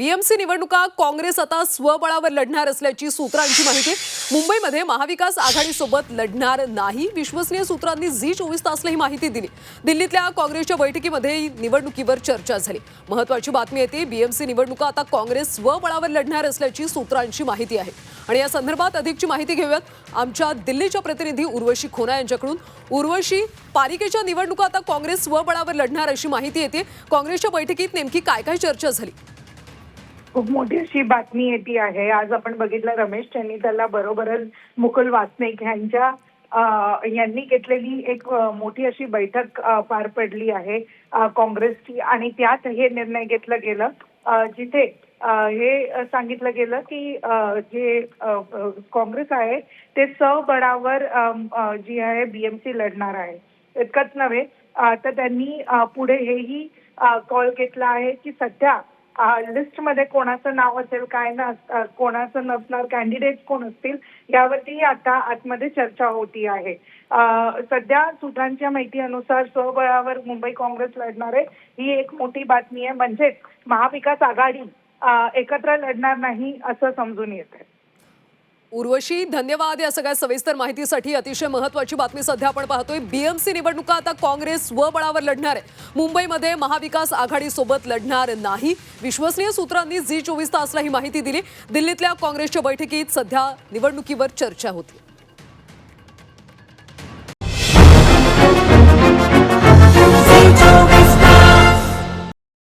BMC निवडणुका काँग्रेस आता स्वबळावर लढणार असल्याची सूत्रांची माहिती. मुंबईमध्ये महाविकास आघाडीसोबत लढणार नाही. विश्वसनीय सूत्रांनी झी चोवीस तासला ही माहिती दिली. दिल्लीतल्या काँग्रेसच्या बैठकीमध्ये निवडणुकीवर चर्चा झाली. महत्वाची बातमी येते बीएमसी निवडणुका आता काँग्रेस स्वबळावर लढणार असल्याची सूत्रांची माहिती आहे. आणि या संदर्भात अधिकची माहिती घेऊयात. आमच्या दिल्लीच्या प्रतिनिधी उर्वशी खोना यांच्याकडून. उर्वशी पालिकेच्या निवडणुका आता काँग्रेस स्वबळावर लढणार अशी माहिती येते. काँग्रेसच्या बैठकीत नेमकी काय काय चर्चा झाली? खूप मोठी अशी बातमी येते आहे. आज आपण बघितलं रमेश यांनी त्याला बरोबरच मुकुल वासनिक यांच्या यांनी घेतलेली एक मोठी अशी बैठक पार पडली आहे काँग्रेसची. आणि त्यात हे निर्णय घेतलं गेलं जिथे हे सांगितलं गेलं की जे काँग्रेस आहे ते सबळावर जी आहे बीएमसी लढणार आहे. इतकंच नव्हे तर त्यांनी पुढे हेही कॉल घेतला आहे की सध्या लिस्टमध्ये कोणाचं नाव असेल काय ना कोणाचं नसणार कॅन्डिडेट कोण असतील यावरती आता आतमध्ये चर्चा होती आहे. सध्या सूत्रांच्या माहितीनुसार स्वबळावर मुंबई काँग्रेस लढणार आहे. ही एक मोठी बातमी आहे. म्हणजेच महाविकास आघाडी एकत्र लढणार नाही असं समजून येत आहे उर्वशी धन्यवाद या सगळ्या सविस्तर माहितीसाठी. अतिशय महत्वाची बातमी सध्या आपण पाहतोय. बीएमसी निवडणुका आता काँग्रेस स्वबळावर लढणार आहे. मुंबईमध्ये महाविकास आघाडीसोबत लढणार नाही. विश्वसनीय सूत्रांनी झी चोवीस तासला ही माहिती दिली. दिल्लीतल्या काँग्रेसच्या बैठकीत सध्या निवडणुकीवर चर्चा होती.